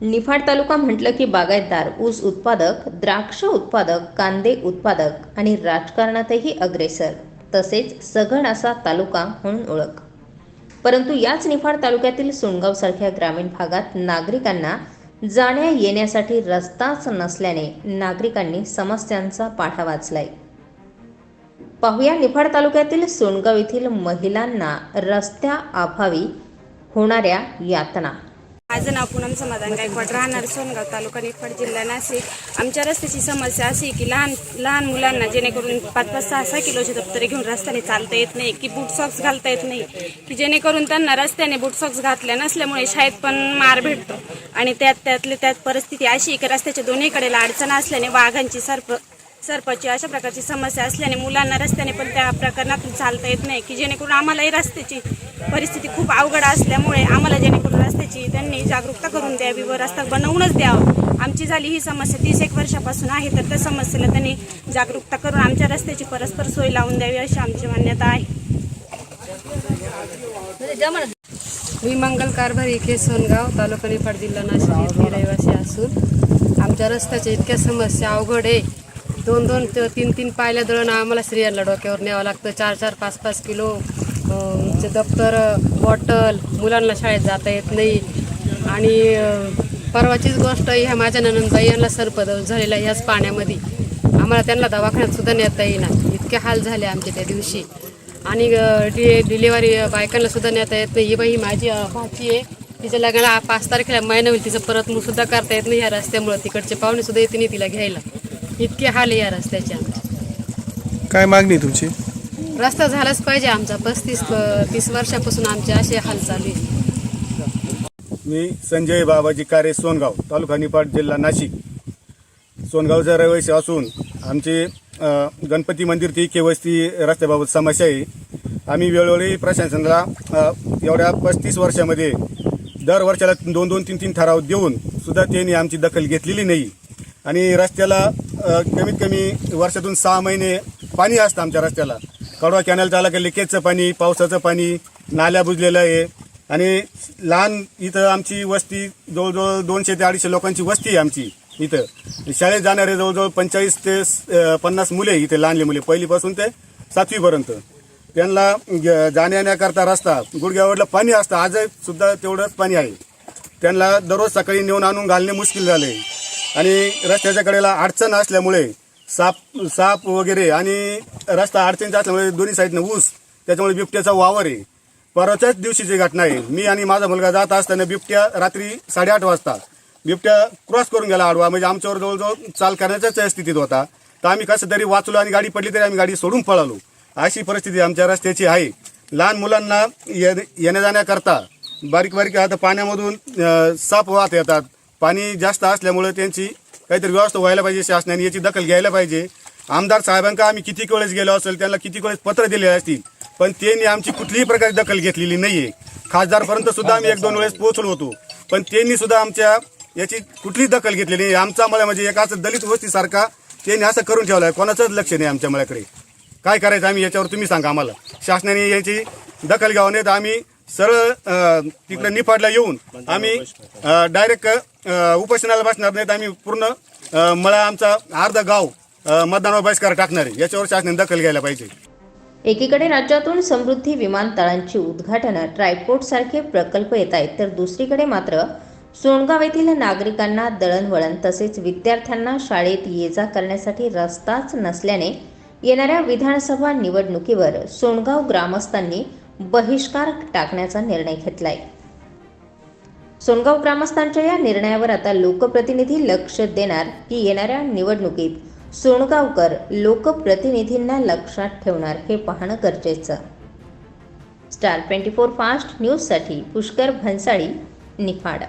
निफाड तालुका म्हटलं की बागायतदार ऊस उत्पादक द्राक्ष उत्पादक कांदे उत्पादक आणि राजकारणातही अग्रेसर. तसेच सघन असा तालुका म्हणून ओळख. परंतु याच निफाड तालुक्यातील सोनगावसारख्या ग्रामीण भागात नागरिकांना जाण्या येण्यासाठी रस्ताच नसल्याने नागरिकांनी समस्यांचा पाठा वाचलाय. पाहुया निफाड तालुक्यातील सोनगाव येथील महिलांना रस्त्या अभावी होणाऱ्या यातना. माझं नाव पूनम समाधान गायकवाड. राहणार सोनगाव तालुका निफाड जिल्हा नाशिक. आमच्या रस्त्याची समस्या अशी आहे की लहान लहान मुलांना जेणेकरून पाच पाच सहा सहा किलोची दप्तरे घेऊन रस्त्याने चालता येत नाही की बूट सॉक्स घालता येत नाही की जेणेकरून त्यांना रस्त्याने बूट सॉक्स घातल्या नसल्यामुळे शाळेत पण मार भेटतो. आणि त्यात त्यातले त्यात परिस्थिती अशी आहे की रस्त्याच्या दोन्हीकडेला अडचण असल्याने वाघांची सर्प सर्पाची अशा प्रकारची समस्या असल्याने मुलांना रस्त्याने पण त्या प्रकरणातून चालता येत नाही की जेणेकरून आम्हालाही रस्त्याची परिस्थिती खूप अवघड असल्यामुळे आम्हाला जेणेकरून रस्त्याची त्यांनी जागरूकता करून द्यावी व रस्ता बनवूनच द्यावा. आमची झाली ही समस्या तीस एक वर्षापासून आहे तर त्या समस्येला त्यांनी जागरूकता करून आमच्या रस्त्याची परस्पर सोय लावून द्यावी अशी आमची मान्यता आहे. मी मंगल कारभारी इथे सोनगाव तालुका निफाड जिल्हा नाशिक येथे रहिवासी असून आमच्या रस्त्याच्या इतक्या समस्या अवघड आहे. दोन दोन तीन तीन पायल्या दळण आम्हाला स्त्रियांना डोक्यावर न्यावं लागतं. चार चार पाच पाच किलो चे दप्तर बॉटल मुलांना शाळेत जाता येत नाही. आणि परवाचीच गोष्ट ह्या माझ्या ननंदबाई यांना सर्पद झालेला ह्याच पाण्यामध्ये. आम्हाला त्यांना दवाखान्यात सुद्धा नेता येईना. इतके हाल झाले आमचे त्या दिवशी. आणि डि डिलेवरी बायकांना सुद्धा नेता येत नाही. ही बाई माझी भाची आहे. तिच्या लग्नाला पाच तारखेला महिना होईल तिचं परत मग सुद्धा करता येत नाही ह्या रस्त्यामुळे. तिकडचे पाहुणे सुद्धा येते नाही तिला घ्यायला. इतके हाल आहे या रस्त्याचे काय मागणी आहे तुमची? रस्ता झालाच पाहिजे आमचा. पस्तीस तीस वर्षापासून आमचे असे हाल चालू आहे. मी संजय बाबाजी कारे सोनगाव तालुका निपाट जिल्हा नाशिक. सोनगावचा रहिवासी असून आमचे गणपती मंदिर ते के वस्ती रस्त्याबाबत समस्या आहे. आम्ही वेळोवेळी प्रशासनाला एवढ्या पस्तीस वर्षामध्ये दर वर्षाला दोन दोन तीन तीन ठराव देऊन सुद्धा त्यांनी आमची दखल घेतलेली नाही. आणि रस्त्याला कमीत कमी वर्षातून सहा महिने पाणी असतं आमच्या रस्त्याला. कडवा कॅनलचा आला की लिकेजचं पाणी पावसाचं पाणी नाल्या बुजलेलं आहे. आणि लहान इथं आमची वस्ती जवळजवळ दोनशे ते अडीचशे लोकांची वस्ती आहे आमची इथं. शाळेत जाणारे जवळजवळ पंचेचाळीस ते पन्नास मुले इथे लहानले मुले. पहिलीपासून ते सातवीपर्यंत. त्यांना ग- जाण्या येण्याकरता रस्ता गुडघ्यावरला पाणी असतं. आजही सुद्धा तेवढंच पाणी आहे. त्यांना दररोज सकाळी नेऊन आणून घालणे मुश्किल झाले आणि रस्त्याच्या कडेला अडचण असल्यामुळे साप साप वगैरे आणि रस्ता अडचणीचा असल्यामुळे दोन्ही साईडनं ऊस त्याच्यामुळे बिबट्याचा वावर आहे. परवाच्याच दिवशीची घटना आहे. मी आणि माझा मुलगा जात असताना बिबट्या रात्री साडेआठ वाजता बिबट्या क्रॉस करून गेला आडवा. म्हणजे आमच्यावर जवळजवळ चाल करण्याच्याच स्थितीत होता. तर आम्ही कसं तरी वाचलो आणि गाडी पडली तरी आम्ही गाडी सोडून पळालो. अशी परिस्थिती आमच्या रस्त्याची आहे. लहान मुलांना येण्या जाण्याकरता बारीक बारीक आता पाण्यामधून साप वाहत येतात. पाणी जास्त असल्यामुळं त्यांची काहीतरी व्यवस्था व्हायला पाहिजे शासनाने याची दखल घ्यायला पाहिजे. आमदार साहेबांका आम्ही किती वेळेस गेलो असेल त्यांना किती वेळेस पत्र दिले असतील पण त्यांनी आमची कुठलीही प्रकारची दखल घेतलेली नाहीये. खासदारपर्यंत सुद्धा आम्ही एक दोन वेळेस पोहोचलो होतो पण त्यांनी सुद्धा आमच्या याची कुठलीच दखल घेतलेली नाही. आमचा मला म्हणजे एका असं दलित वस्तीसारखा त्यांनी असं करून ठेवलं आहे कोणाचंच लक्ष नाही आमच्या मळ्याकडे. काय करायचं आम्ही याच्यावर तुम्ही सांगा आम्हाला. शासनाने याची दखल घ्यावं नाही तर आम्ही सरळ तिकडे निफाडला येऊन आम्ही डायरेक्ट उपोषणाला बसणार नाहीत. आम्ही पूर्ण मला मळा आमचा अर्धा गाव मतदानावर बहिष्कार टाकणार आहे. याच्यावर शासनाने दखल घ्यायला पाहिजे. एकीकडे राज्यातून समृद्धी विमानतळांची उद्घाटनं ट्रायपोर्ट सारखे प्रकल्प येत आहेत तर दुसरीकडे मात्र सोनगाव येथील नागरिकांना दळणवळण तसेच विद्यार्थ्यांना शाळेत ये जा करण्यासाठी रस्ताच नसल्याने येणाऱ्या विधानसभा निवडणुकीवर सोनगाव ग्रामस्थांनी बहिष्कार टाकण्याचा निर्णय घेतलाय. सोनगाव ग्रामस्थांच्या या निर्णयावर आता लोकप्रतिनिधी लक्ष देणार की येणाऱ्या निवडणुकीत सोनगावकर लोकप्रतिनिधींना लक्षात ठेवणार हे पाहणं गरजेचं. स्टार ट्वेंटी फोर फास्ट न्यूजसाठी पुष्कर भन्साळी निफाड.